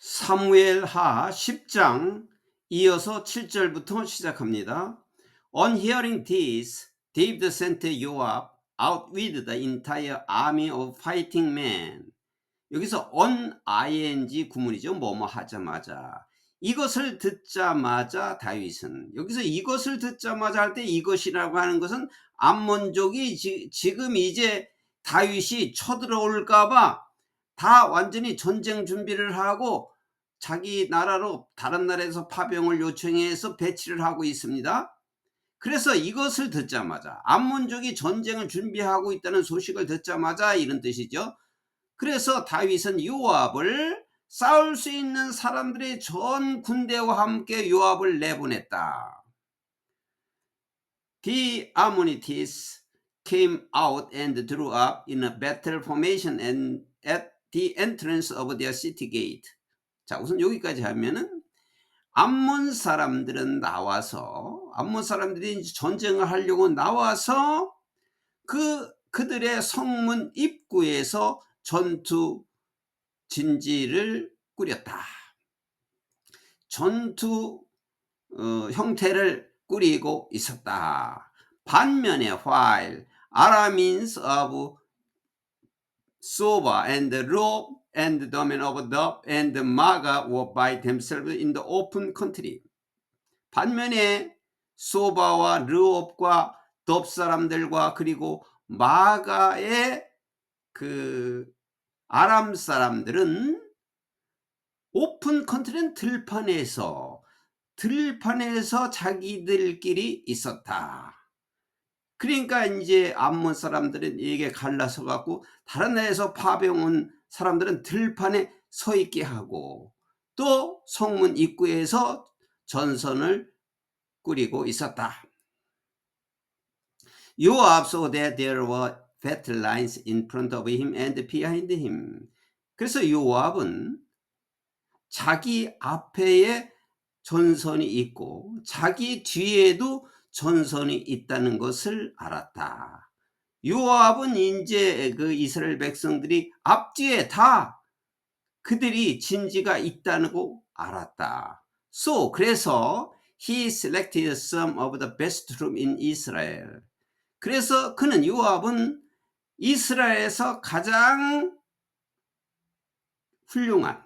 사무엘하 10장 이어서 7절부터 시작합니다. On hearing this, David sent Joab out with the entire army of fighting men. 여기서 on ing 구문이죠. 뭐뭐 하자마자. 이것을 듣자마자 다윗은 여기서 이것을 듣자마자 할 때 이것이라고 하는 것은 암몬족이 지, 지금 이제 다윗이 쳐들어올까봐 다 완전히 전쟁 준비를 하고 자기 나라로 다른 나라에서 파병을 요청해서 배치를 하고 있습니다. 그래서 이것을 듣자마자 암몬족이 전쟁을 준비하고 있다는 소식을 듣자마자 이런 뜻이죠. 그래서 다윗은 요압을 싸울 수 있는 사람들의 전 군대와 함께 요압을 내보냈다. The Ammonites came out and drew up in a battle formation and at the entrance of their city gate. 자, 우선 여기까지 하면은 암몬 사람들은 나와서 암몬 사람들이 전쟁을 하려고 나와서 그 그들의 성문 입구에서 전투 진지를 꾸렸다. 전투 어, 형태를 꾸리고 있었다. 반면에 while Arameans of Soba and Rob and the domain of Dob and Maga were by themselves in the open country. 반면에 소바와 르옵과 덥 사람들과 그리고 마가의 그 아람 사람들은 오픈 컨트리는 들판에서 들판에서 자기들끼리 있었다. 그러니까 이제 암몬 사람들은 이게 갈라서 갖고 다른 나라에서 파병 온 사람들은 들판에 서 있게 하고 또 성문 입구에서 전선을 꾸리고 있었다. 요압 saw that there were battle lines in front of him and behind him. 그래서 요압은 자기 앞에 전선이 있고 자기 뒤에도 전선이 있다는 것을 알았다. 요압은 이제 그 이스라엘 백성들이 앞뒤에 다 그들이 진지가 있다고 알았다. So 그래서 he selected some of the best troops in Israel. 그래서 그는 요압은 이스라엘에서 가장 훌륭한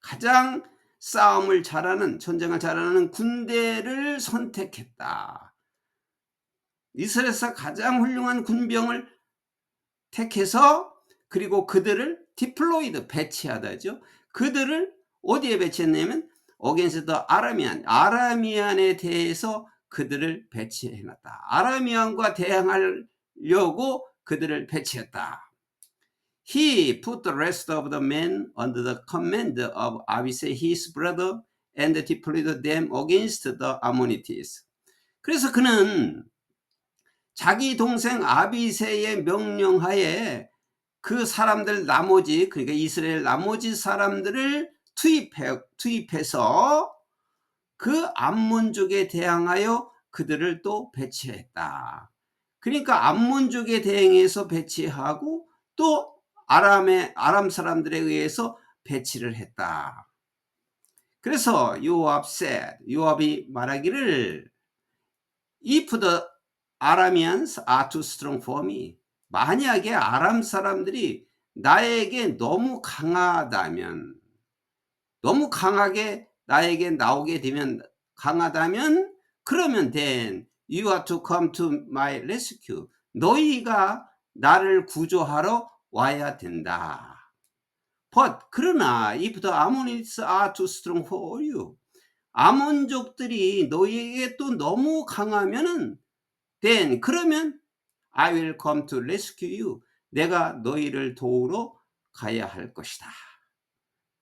가장 싸움을 잘하는 전쟁을 잘하는 군대를 선택했다. 이스라엘에서 가장 훌륭한 군병을 택해서 그리고 그들을 디플로이드 배치하다죠. 그들을 어디에 배치했냐면 어겐스트 아라미안 아라미안에 대해서 그들을 배치해놨다. 아라미안과 대항하려고 그들을 배치했다. He put the rest of the men under the command of Abisai his brother and deployed them against the Ammonites. 그래서 그는 자기 동생 아비세의 명령하에 그 사람들 나머지 그러니까 이스라엘 나머지 사람들을 투입해 투입해서 그 암몬족에 대항하여 그들을 또 배치했다. 그러니까 암몬족에 대항해서 배치하고 또 아람의 아람 사람들에 의해서 배치를 했다. 그래서 요압 said 요압이 말하기를 if the Strong for me 만약에 아람 사람들이 나에게 너무 강하다면 너무 강하게 나에게 나오게 되면 강하다면 그러면 then you are to come to my rescue 너희가 나를 구조하러 와야 된다. But 그러나 if the Ammonites are too strong for you 아몬족들이 너희에게 또 너무 강하면은 then 그러면 I will come to rescue you 내가 너희를 도우러 가야 할 것이다.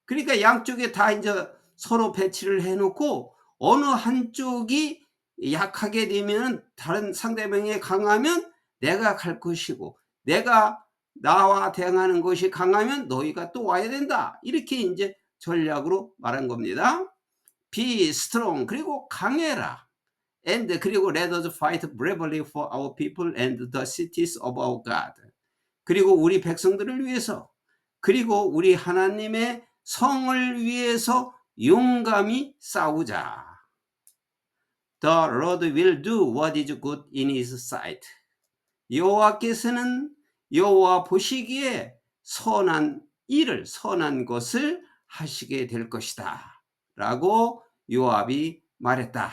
그러니까 양쪽에 다 이제 서로 배치를 해놓고 어느 한쪽이 약하게 되면 다른 상대방이 강하면 내가 갈 것이고 내가 나와 대항하는 것이 강하면 너희가 또 와야 된다. 이렇게 이제 전략으로 말한 겁니다. Be strong 그리고 강해라. And 그리고 let us fight bravely for our people and the cities of our God. 그리고 우리 백성들을 위해서 그리고 우리 하나님의 성을 위해서 용감히 싸우자. The Lord will do what is good in his sight. 여호와께서는 여호와 보시기에 선한 일을 선한 것을 하시게 될 것이다. 라고 요압이 말했다.